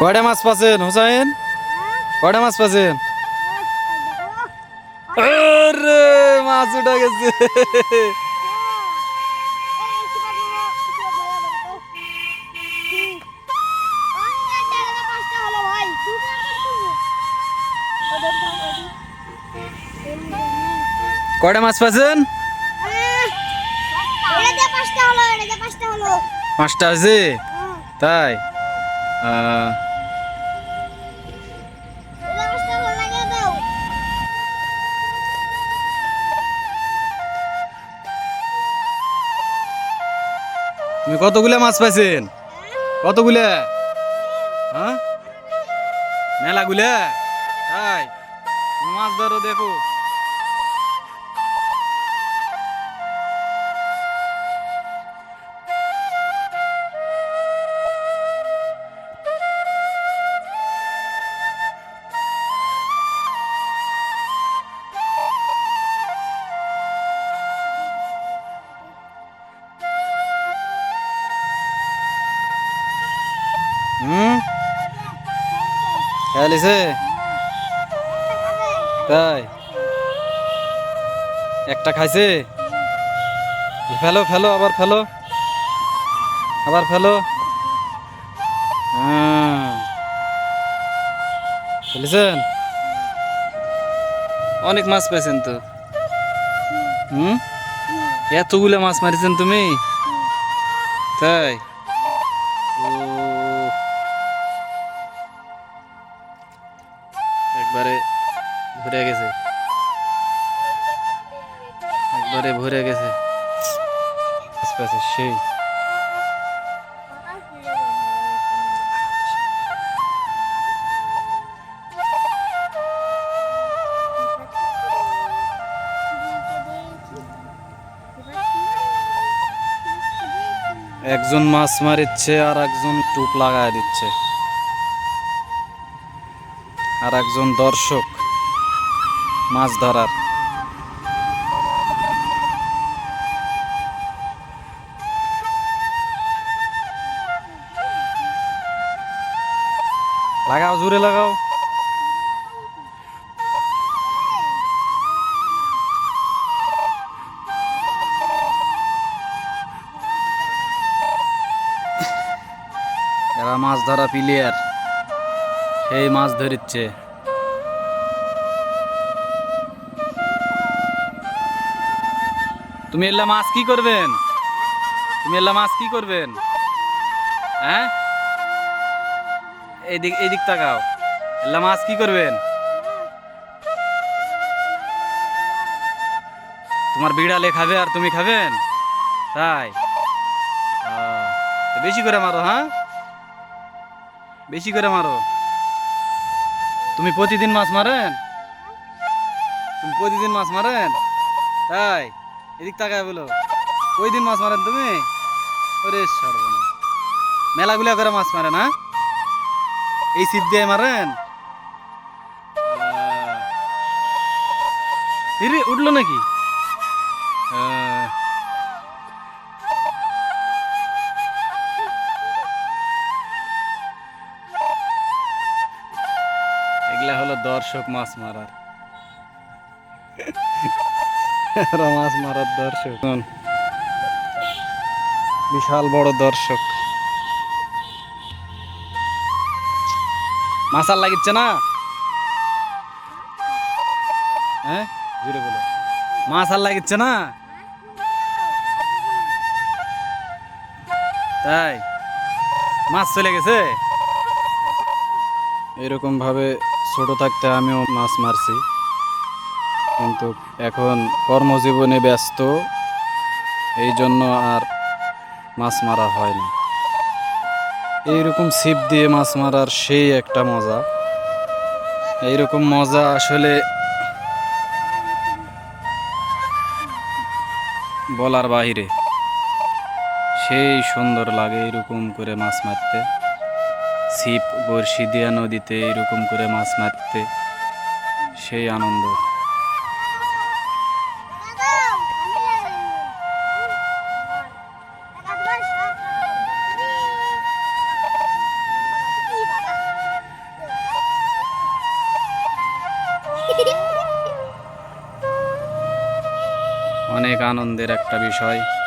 কয়টা মাছ পাচ্ছেন হোসাইন? কয়টা মাছ পাচ্ছেন? মাছ উঠে গেছে। কয়টা মাছ পাচ্ছেন? পাঁচটা আছে? তাই? তুমি কতগুলা মাছ পাইছেন? কতগুলা? হ্যাঁ মেলাগুলা? তাই? মাছ ধরো দেখো। খেয়ালিছে তাই? একটা খাইছে? ফেলো ফেলো, আবার ফেলো। আবার ফেলো। হ্যাঁ। অনেক মাছ পেয়েছেন তো। হুম? এতগুলো মাছ মারিছেন তুমি? তাই? একবারে ভরে গেছে। একবারে ভরে গেছে। আস্তে সেই। একজন মাছ মারিচ্ছে আর একজন টুপ লাগায় দিচ্ছে। আর একজন দর্শক মাছ ধরার। লাগাও জোরে লাগাও। এরা মাছ ধরা প্লেয়ার সেই মাছ ধরিচ্ছে। তুমি এল্লা মাছ কি করবেন? তুমি এল্লা মাছ কি করবেন? হ্যাঁ? এইদিক এইদিক তাকাও। এল্লা মাছ কি করবেন? তোমার বিড়ালে খাবে আর তুমি খাবেন? তাই? বেশি করে মারো হ্যাঁ? বেশি করে মারো। তুমি প্রতিদিন মাছ মারেন? তুমি প্রতিদিন মাছ মারেন? তাই, এদিক তাকায় বলো। ওই দিন মাছ মারেন তুমি? ওরে সর্বনা মেলাগুলা করে মাছ মারেন হ্যাঁ? এই শীত দিয়ে মারেন? উঠল নাকি? দর্শক মাছ মারার। মাছ মারার দর্শক। বিশাল বড় দর্শক। মাছ আর লাগিচ্ছে না? হ্যাঁ? জুড়ে বলো। মাছ আর লাগিচ্ছে না? তাই। মাছ চলে গেছে? এরকম ভাবে ছোট থাকতে আমিও মাছ মারছি। কিন্তু এখন কর্মজীবনে ব্যস্ত এই জন্য আর মাছ মারা হয় না এইরকম ছিপ দিয়ে মাছ মারার সেই একটা মজা। এইরকম মজা আসলে বলার বাহিরে। সেই সুন্দর লাগে এরকম করে মাছ মারতে। ছিপ বড়শি দিয়া নদীতে এরকম করে মাছ মারতে সেই আনন্দ। অনেক আনন্দের একটা বিষয়।